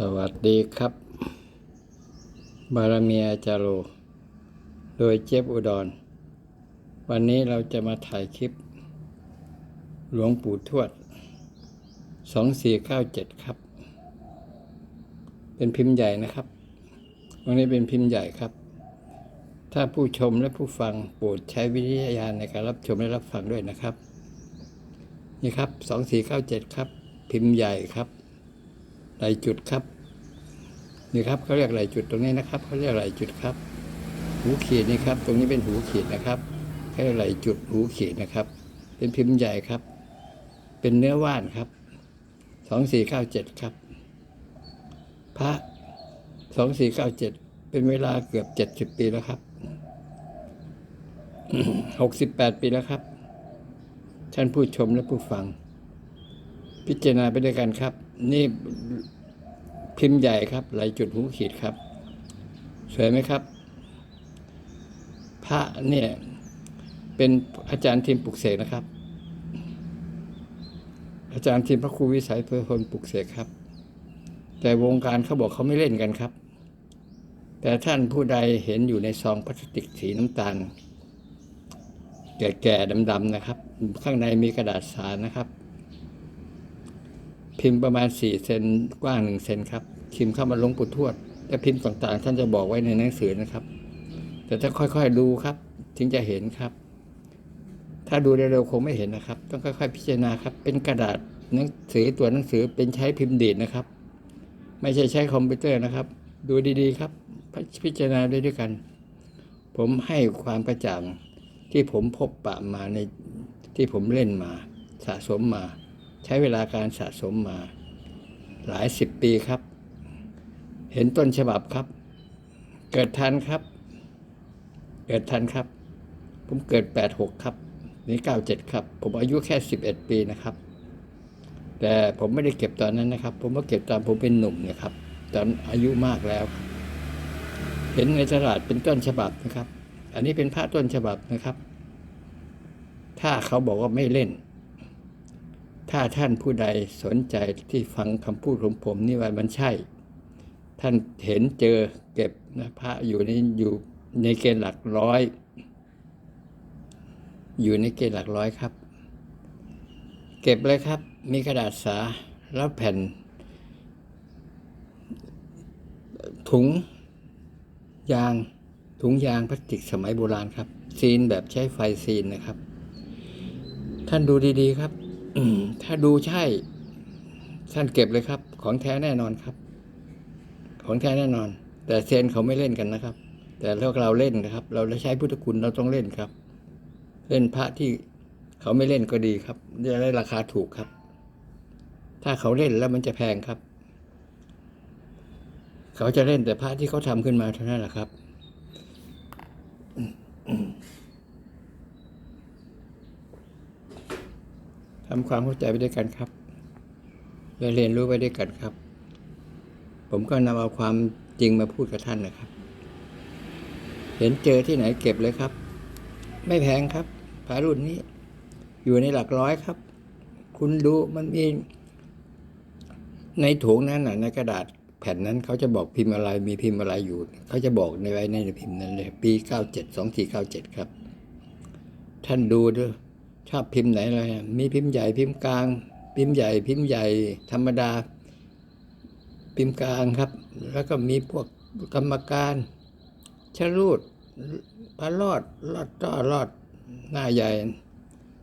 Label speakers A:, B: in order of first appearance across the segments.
A: สวัสดีครับ บารมีอาจารโรโดยเจฟอุดร วันนี้เราจะมาถ่ายคลิป หลวงปู่ทวด 2497 ครับ เป็นพิมพ์ใหญ่นะครับวันนี้เป็นพิมพ์ใหญ่ครับ ถ้าผู้ชมและผู้ฟังโปรดใช้วิทยาญาณในการรับชมและรับฟังด้วยนะครับ นี่ครับ 2497 ครับ พิมพ์ใหญ่ครับ ไหลจุดครับ นี่ครับเขาเรียกไหลจุดตรงนี้นะครับเขาเรียกไหลจุดครับ หูขีดนี่ครับ ตรงนี้เป็นหูขีดนะครับเขาเรียกไหลจุดหูขีดนะครับ เป็นพิมพ์ใหญ่ครับ เป็นเนื้อว่านครับสองสี่เก้าเจ็ดครับ พระสองสี่เก้าเจ็ดเป็นเวลาเกือบเจ็ดสิบปีแล้วครับหกสิบแปดปีแล้วครับ ท่านผู้ชมและผู้ฟัง พิจารณาไปด้วยกันครับ นี่พิมพ์ใหญ่ครับไหลจุดหูขีดครับ สวยไหมครับ พระเนี่ย เป็นอาจารย์ทีมปลุกเสกนะครับ อาจารย์ทีมพระครูวิสัยเพื่อคนปลุกเสกครับ แต่วงการเขาบอกเขาไม่เล่นกันครับ แต่ท่านผู้ใดเห็นอยู่ในซองพลาสติกสีน้ำตาล แก่ๆดำๆนะครับ ข้างในมีกระดาษสารนะครับ พิมพ์ประมาณสี่เซนกว้างหนึ่งเซนครับพิมพ์เข้ามาลงปู่ทวดและพิมพ์ต่างๆ ท่านจะบอกไว้ในหนังสือนะครับ แต่ถ้าค่อยๆดูครับ ถึงจะเห็นครับ ถ้าดูเร็วๆคงไม่เห็นนะครับ ต้องค่อยๆพิจารณาครับ เป็นกระดาษหนังสือตัวหนังสือเป็นใช้พิมพ์ดีดนะครับ ไม่ใช่ใช้คอมพิวเตอร์นะครับ ดูดีๆครับ พิจารณาด้วยด้วยกัน ผมให้ความกระจ่างที่ผมพบปะมาในที่ผมเล่นมา สะสมมา ใช้เวลาการสะสมมา หลายสิบปีครับ เห็นต้นฉบับครับ เกิดทันครับ เกิดทันครับ ผมเกิดแปดหกครับ นี่เก้าเจ็ดครับ ผมอายุแค่สิบเอ็ดปีนะครับ แต่ผมไม่ได้เก็บตอนนั้นนะครับ ผมมาเก็บตอนผมเป็นหนุ่มเนี่ยครับ ตอนอายุมากแล้ว เห็นในตลาดเป็นต้นฉบับนะครับ อันนี้เป็นพระต้นฉบับนะครับ ถ้าเขาบอกว่าไม่เล่น ถ้าท่านผู้ใดสนใจที่ฟังคำพูดของผมนี่ว่ามันใช่ ท่านเห็นเจอเก็บนะพระอยู่ในอยู่ในเกณฑ์หลักร้อย อยู่ในเกณฑ์หลักร้อยครับ เก็บเลยครับ มีกระดาษสาแล้วแผ่น ถุงยางถุงยางพลาสติกสมัยโบราณครับ ซีนแบบใช้ไฟซีนนะครับ ท่านดูดีๆครับ ถ้าดูใช่ท่านเก็บเลยครับ ของแท้แน่นอนครับ ของแท้แน่นอน แต่เซนเขาไม่เล่นกันนะครับ แต่พวกเราเล่นนะครับ เราใช้พุทธคุณเราต้องเล่นครับ เล่นพระที่เขาไม่เล่นก็ดีครับจะได้ราคาถูกครับ ถ้าเขาเล่นแล้วมันจะแพงครับ เขาจะเล่นแต่พระที่เขาทำขึ้นมาเท่านั้นแหละครับ ทำความเข้าใจไปด้วยกันครับและเรียนรู้ไปด้วยกันครับ ผมก็นำเอาความจริงมาพูดกับท่านนะครับ เห็นเจอที่ไหนเก็บเลยครับ ไม่แพงครับพระรุ่นนี้ อยู่ในหลักร้อยครับ คุณดูมันมีในถุงนั้นน่ะในกระดาษแผ่นนั้นเขาจะบอกพิมพ์อะไรมีพิมพ์อะไรอยู่ เขาจะบอกในไว้ในพิมพ์นั้นเลย ปีเก้าเจ็ดสองสี่เก้าเจ็ดครับ ท่านดูด้วย ชอบพิมพ์ไหนอะไรมีพิมพ์ใหญ่พิมพ์กลาง พิมพ์ใหญ่พิมพ์ใหญ่ ธรรมดา พิมพ์กลางครับ แล้วก็มีพวกกรรมการชะลูดพระรอดรอดต้อรอดหน้าใหญ่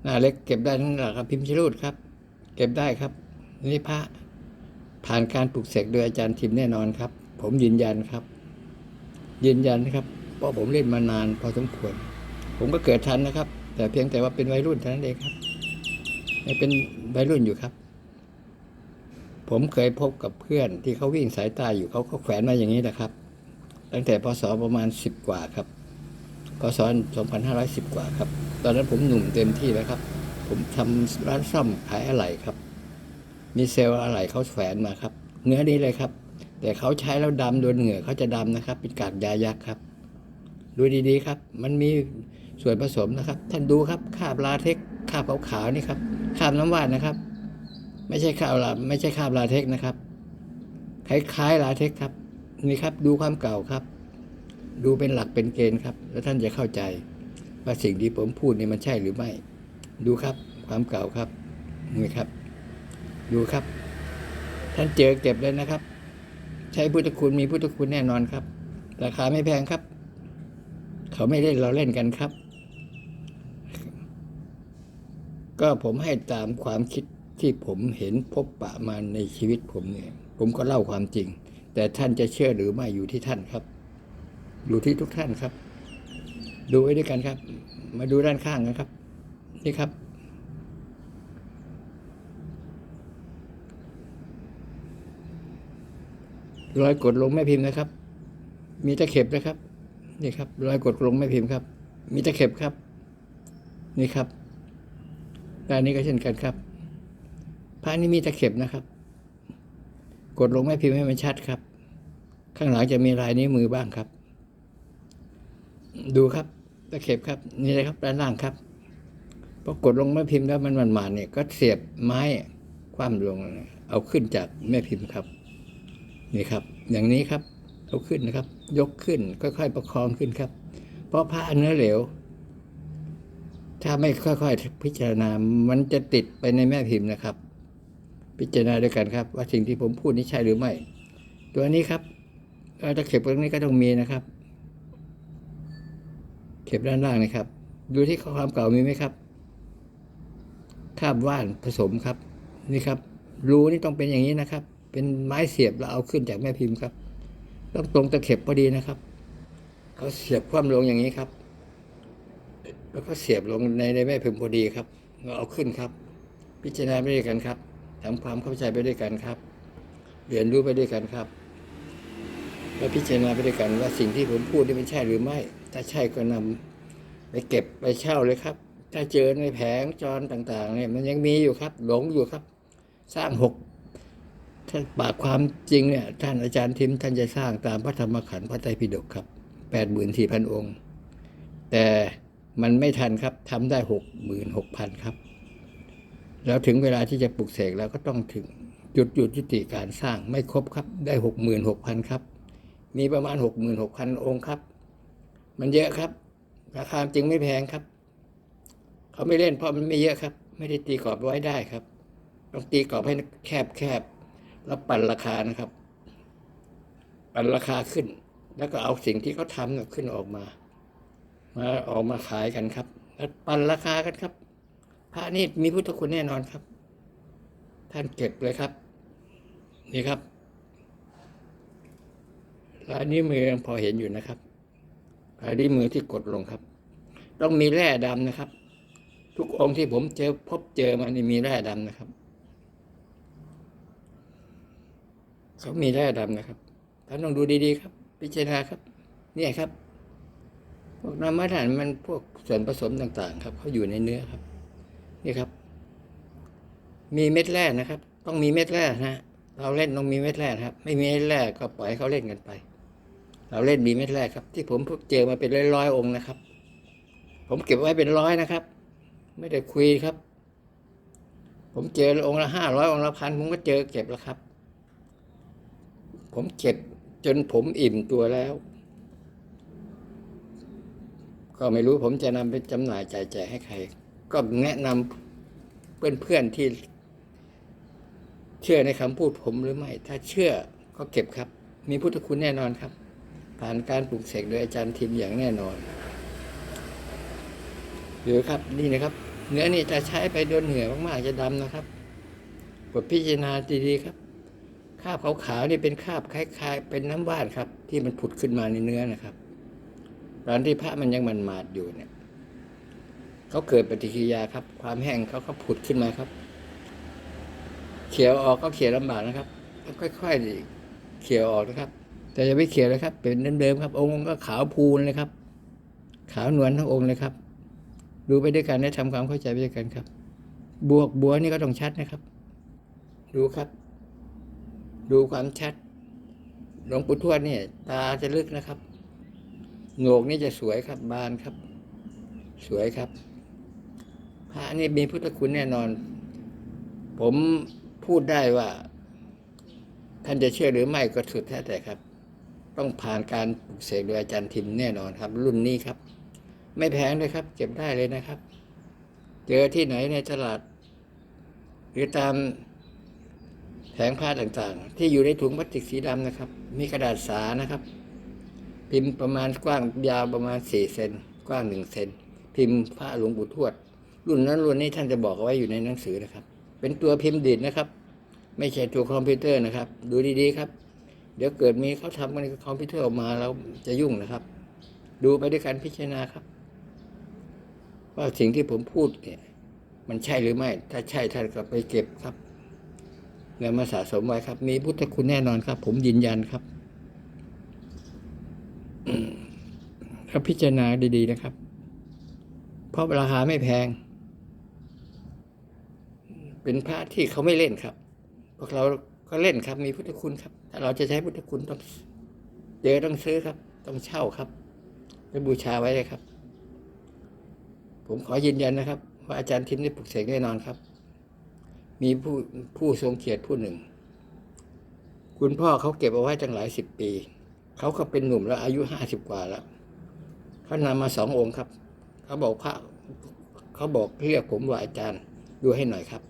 A: หน้าเล็กเก็บได้ทั้งหละครับพิมพ์ชะลูดครับ เก็บได้ครับนี่พระผ่านการปลูกเสกโดยอาจารย์ทิมแน่นอนครับ ผมยืนยันครับ ยืนยันนะครับ เพราะผมเล่นมานานพอสมควร ผมก็เกิดทันนะครับ แต่เพียงแต่ว่าเป็นวัยรุ่นเท่านั้นเองครับไม่เป็นวัยรุ่นอยู่ครับ ผมเคยพบกับเพื่อนที่เขาวิ่งสายตาอยู่เขาก็แขวนมาอย่างนี้นะครับ ตั้งแต่พศประมาณสิบกว่าครับพศสองพันห้าร้อยสิบกว่าครับ ตอนนั้นผมหนุ่มเต็มที่แล้วครับ ผมทำร้านซ่อมขายอะไหล่ครับ มีเซลล์อะไหล่เขาแขวนมาครับเนื้อนี้เลยครับ แต่เขาใช้แล้วดำโดนเหงื่อเขาจะดำนะครับ เป็นกากยายักษ์ครับ ดูดีๆครับ มันมี ส่วนผสมนะครับ ท่านดูครับคราบลาเทคซ์คาบขาวๆนี่ครับคราบน้ำว่านนะครับ ไม่ใช่คราบลาไม่ใช่คราบลาเทคนะครับคล้ายๆลาเท็กครับนี่ครับดูความเก่าครับ ดูเป็นหลักเป็นเกณฑ์ครับ แล้วท่านจะเข้าใจว่าสิ่งที่ผมพูดนี่มันใช่หรือไม่ ดูครับความเก่าครับนี่ครับ ดูครับ ท่านเจอเก็บเลยนะครับ ใช้พุทธคุณมีพุทธคุณแน่นอนครับ ราคาไม่แพงครับ เขาไม่เล่นเราเล่นกันครับ ก็ผมให้ตามความคิดที่ผมเห็นพบปะมาในชีวิตผมเนี่ย ผมก็เล่าความจริง แต่ท่านจะเชื่อหรือไม่อยู่ที่ท่านครับ อยู่ที่ทุกท่านครับ ดูไว้ด้วยกันครับ มาดูด้านข้างนะครับ นี่ครับ รอยกดลงแม่พิมพ์นะครับ มีตะเข็บนะครับ นี่ครับ รอยกดลงแม่พิมพ์ครับ มีตะเข็บครับ นี่ครับ ด้านนี้ก็เช่นกันครับพระนี้มีตะเข็บนะครับ กดลงแม่พิมพ์ให้มันชัดครับ ข้างหลังจะมีลายนิ้วมือบ้างครับ ดูครับตะเข็บครับ นี่เลยครับด้านล่างครับพอกดลงแม่พิมพ์แล้วมันหมันๆเนี่ย ก็เสียบไม้คว่ำลงเอาขึ้นจากแม่พิมพ์ครับ นี่ครับ อย่างนี้ครับเอาขึ้นนะครับ ยกขึ้นค่อยๆประคองขึ้นครับ เพราะผ้าเนื้อเหลว ถ้าไม่ค่อยๆ พิจารณา มันจะติดไปในแม่พิมพ์นะครับ พิจารณาด้วยกันครับ ว่าสิ่งที่ผมพูดนี้ใช่หรือไม่ ตัวนี้ครับเอ่อตะเข็บตรงนี้ก็ต้องมีนะครับ เข็บด้านล่างนะครับ ดูที่ข้อความเก่ามีไหมครับคาบว่านผสมครับ นี่ครับ รูนี่ต้องเป็นอย่างนี้นะครับ เป็นไม้เสียบแล้วเอาขึ้นจากแม่พิมพ์ครับ ต้องตรงตะเข็บพอดีนะครับ เขาเสียบคว่ำลงอย่างนี้ครับ แล้วก็เสียบลงในในแม่พิมพ์พอดีครับเราเอาขึ้นครับ พิจารณาไปด้วยกันครับทำความเข้าใจไปด้วยกันครับ เรียนรู้ไปด้วยกันครับ แล้วพิจารณาไปด้วยกันว่าสิ่งที่ผมพูดนี่เป็นใช่หรือไม่ ถ้าใช่ก็นำไปเก็บไปเช่าเลยครับ ถ้าเจอในแผงจรต่าง ๆ เนี่ย มันยังมีอยู่ครับ หลงอยู่ครับ สร้างหกท่านปากความจริงเนี่ยท่านอาจารย์ทิมท่านจะสร้างตามพระธรรมขันธ์พระไตรปิฎกครับแปดหมื่นสี่พันองค์ แต่ มันไม่ทันครับทำได้หกหมื่นหกพันครับ แล้วถึงเวลาที่จะปลุกเสกแล้วก็ต้องถึงจุดหยุดยุติการสร้างไม่ครบครับ ได้หกหมื่นหกพันครับ มีประมาณหกหมื่นหกพันองค์ครับ มันเยอะครับ ราคาจริงไม่แพงครับ เขาไม่เล่นเพราะมันไม่เยอะครับ ไม่ได้ตีกรอบไว้ได้ครับ ต้องตีกรอบให้แคบแคบๆแล้วปั่นราคานะครับ ปั่นราคาขึ้น แล้วก็เอาสิ่งที่เขาทำน่ะขึ้นออกมา มาออกมาขายกันครับปั่นราคากันครับ พระนี่มีพุทธคุณแน่นอนครับ ท่านเก็บเลยครับ นี่ครับลายนิ้วมือยังพอเห็นอยู่นะครับลายนิ้วมือที่กดลงครับ ต้องมีแร่ดำนะครับ ทุกองค์ที่ผมเจอพบเจอมานี่มีแร่ดำนะครับเขามีแร่ดำนะครับท่านต้องดูดีๆครับ พิจารณาครับ เนี่ยครับ พวกน้ำมันฐานมันพวกส่วนผสมต่างๆ ครับเขาอยู่ในเนื้อครับ นี่ครับ มีเม็ดแร่นะครับ ต้องมีเม็ดแร่นะฮะเราเล่นต้องมีเม็ดแร่ครับ ไม่มีเม็ดแร่ก็ปล่อยเขาเล่นกันไป เราเล่นมีเม็ดแร่ครับ ที่ผมพบเจอมาเป็นร้อยๆองค์นะครับ ผมเก็บไว้เป็นร้อยนะครับ ไม่ได้คุยครับ ผมเจอองค์ละห้าร้อยองค์ละพันผมก็เจอเก็บแล้วครับ ผมเก็บจนผมอิ่มตัวแล้ว ก็ไม่รู้ผมจะนำไปจำหน่ายจ่ายแจกให้ใคร ก็แนะนำเพื่อนๆที่ เชื่อในคำพูดผมหรือไม่ ถ้าเชื่อก็เก็บครับ มีพุทธคุณแน่นอนครับ ผ่านการปลูกเสกโดยอาจารย์ทิมอย่างแน่นอน หรือครับนี่นะครับ เนื้อนี่จะใช้ไปโดนเหงื่อมากๆจะดำนะครับบทพิจารณาดีๆครับคราบขาวๆนี่เป็นคราบคล้าย ๆ เป็นน้ำว่านครับ ที่มันผุดขึ้นมาในเนื้อนะครับ ตอนที่พระมันยังมันมาดอยู่เนี่ยเขาเกิดปฏิกิริยาครับ ความแห้งเขาเขาผุดขึ้นมาครับ เขียวออกก็เขียวลำบากนะครับค่อยๆเขียวออกนะครับ แต่อย่าไปเขียวเลยครับ เป็นเดิมๆครับ องค์ก็ขาวพูนเลยครับ ขาวนวลทั้งองค์เลยครับดูไปด้วยกันและทำความเข้าใจไปด้วยกันครับ บวกบัวนี่ก็ต้องชัดนะครับ ดูครับ ดูความชัดหลวงปู่ทวดเนี่ย ตาจะลึกนะครับ โหนกนี่จะสวยครับบานครับ สวยครับพระนี่มีพุทธคุณแน่นอน ผมพูดได้ว่า ท่านจะเชื่อหรือไม่ก็สุดแท้แต่ครับ ต้องผ่านการปลุกเสกโดยอาจารย์ทิมแน่นอนครับ รุ่นนี้ครับ ไม่แพงเลยครับ เก็บได้เลยนะครับ เจอที่ไหนในตลาด หรือตามแผงผ้าต่างๆ ที่อยู่ในถุงพลาสติกสีดำนะครับ มีกระดาษสานะครับ พิมพ์ประมาณกว้างยาวประมาณสี่เซนกว้างหนึ่งเซนพิมพ์พระหลวงปู่ทวด รุ่นนั้นรุ่นนี้ท่านจะบอกเอาไว้อยู่ในหนังสือนะครับ เป็นตัวพิมพ์ดิดนะครับ ไม่ใช่ตัวคอมพิวเตอร์นะครับ ดูดีๆครับ เดี๋ยวเกิดมีเขาทำกันคอมพิวเตอร์ออกมาแล้วจะยุ่งนะครับ ดูไปด้วยกันพิจารณาครับ ว่าสิ่งที่ผมพูดเนี่ย มันใช่หรือไม่ ถ้าใช่ท่านก็ไปเก็บครับแล้วมาสะสมไว้ครับ มีพุทธคุณแน่นอนครับ ผมยืนยันครับ ครับพิจารณาดีๆนะครับ เพราะราคาไม่แพง เป็นพระที่เขาไม่เล่นครับ พวกเราก็เล่นครับ มีพุทธคุณครับ ถ้าเราจะใช้พุทธคุณต้องเจอต้องซื้อครับ ต้องเช่าครับไปบูชาไว้เลยครับ ผมขอยืนยันนะครับ ว่าอาจารย์ทิมได้ปลุกเสกแน่นอนครับ มีผู้ผู้ทรงเกียรติผู้หนึ่ง คุณพ่อเขาเก็บเอาไว้ตั้งหลายสิบปี เขาก็เป็นหนุ่มแล้วอายุห้าสิบกว่าแล้ว เขานำมาสององค์ครับ เขาบอกพระเขาบอกเรียกผมว่าอาจารย์ดูให้หน่อยครับ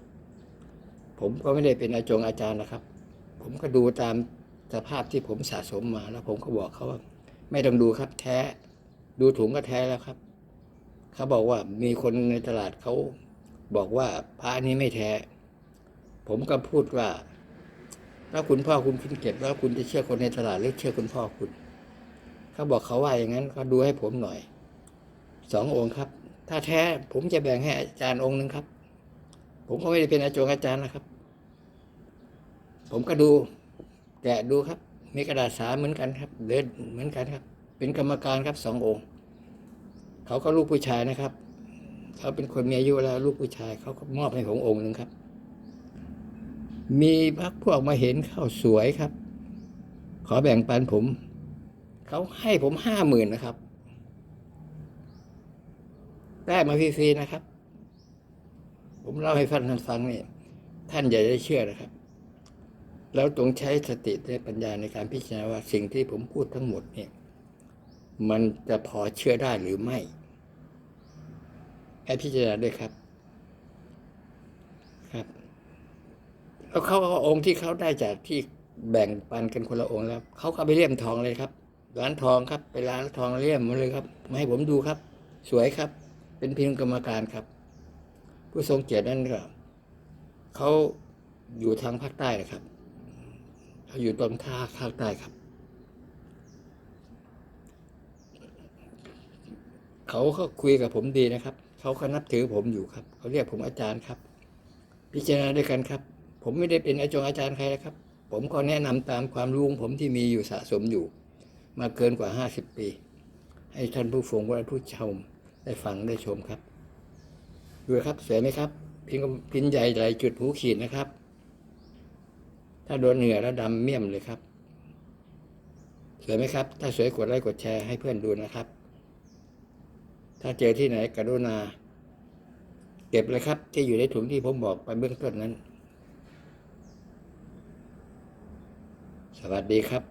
A: ผมก็ไม่ได้เป็นอาจงอาจารย์นะครับ ผมก็ดูตามสภาพที่ผมสะสมมา แล้วผมก็บอกเขาว่า ไม่ต้องดูครับแท้ ดูถุงก็แท้แล้วครับ เขาบอกว่ามีคนในตลาดเขาบอกว่าพระนี้ไม่แท้ ผมก็พูดว่าถ้าคุณพ่อคุณคุณเก็บแล้วคุณจะเชื่อคนในตลาดหรือเชื่อคุณพ่อคุณ เขาบอกเขาว่าอย่างนั้นเขาดูให้ผมหน่อย สององค์ครับ ถ้าแท้ผมจะแบ่งให้อาจารย์องค์หนึ่งครับ ผมก็ไม่ได้เป็นอาจารย์อาจารย์นะครับ ผมก็ดูแกะดูครับ มีกระดาษสาเหมือนกันครับเดินเหมือนกันครับ เป็นกรรมการครับสององค์ เขาก็ลูกผู้ชายนะครับเขาเป็นคนมีอายุแล้วลูกผู้ชายเขาก็มอบให้ผมองค์หนึ่งครับ มีพักพวกมาเห็นเข้าสวยครับ ขอแบ่งปันผม เขาให้ผมห้าหมื่นนะครับ ได้มาฟรีๆนะครับ ผมเล่าให้ฟังท่านฟังเนี่ยท่านอย่าได้เชื่อนะครับ แล้วจงใช้สติและปัญญาในการพิจารณาว่าสิ่งที่ผมพูดทั้งหมดเนี่ย มันจะพอเชื่อได้หรือไม่ให้พิจารณาด้วยครับ ครับ แล้วเขาเอาองค์ที่เขาได้จากที่แบ่งปันกันคนละองค์แล้วเขาก็เอาไปเลี่ยมทองเลยครับ ร้านทองครับ ไปร้านทองเลี่ยมมาเลยครับ มาให้ผมดูครับ สวยครับ เป็นเพียงกรรมการครับ ผู้ทรงเกียรตินั่นก็เขาอยู่ทางภาคใต้นะครับเขาอยู่ตรงท่าภาคใต้ครับ เขาก็คุยกับผมดีนะครับ เขาก็นับถือผมอยู่ครับ เขาเรียกผมอาจารย์ครับ พิจารณาด้วยกันครับ ผมไม่ได้เป็นอาจารย์ใครนะครับ ผมก็แนะนำตามความรู้ผมที่มีอยู่สะสมอยู่ มาเกินกว่าห้าสิบปี ให้ท่านผู้ฟังและผู้ชมได้ฟังได้ชมครับดูครับสวยไหมครับ พินพินใหญ่หลายจุดหูขีดนะครับ ถ้าโดนเหนือแล้วดำเมี่ยมเลยครับ สวยไหมครับ ถ้าสวยกดไลค์กดแชร์ให้เพื่อนดูนะครับ ถ้าเจอที่ไหนกรุณาเก็บเลยครับที่อยู่ในถุงที่ผมบอกไปเบื้องต้นนั้น สวัสดีครับ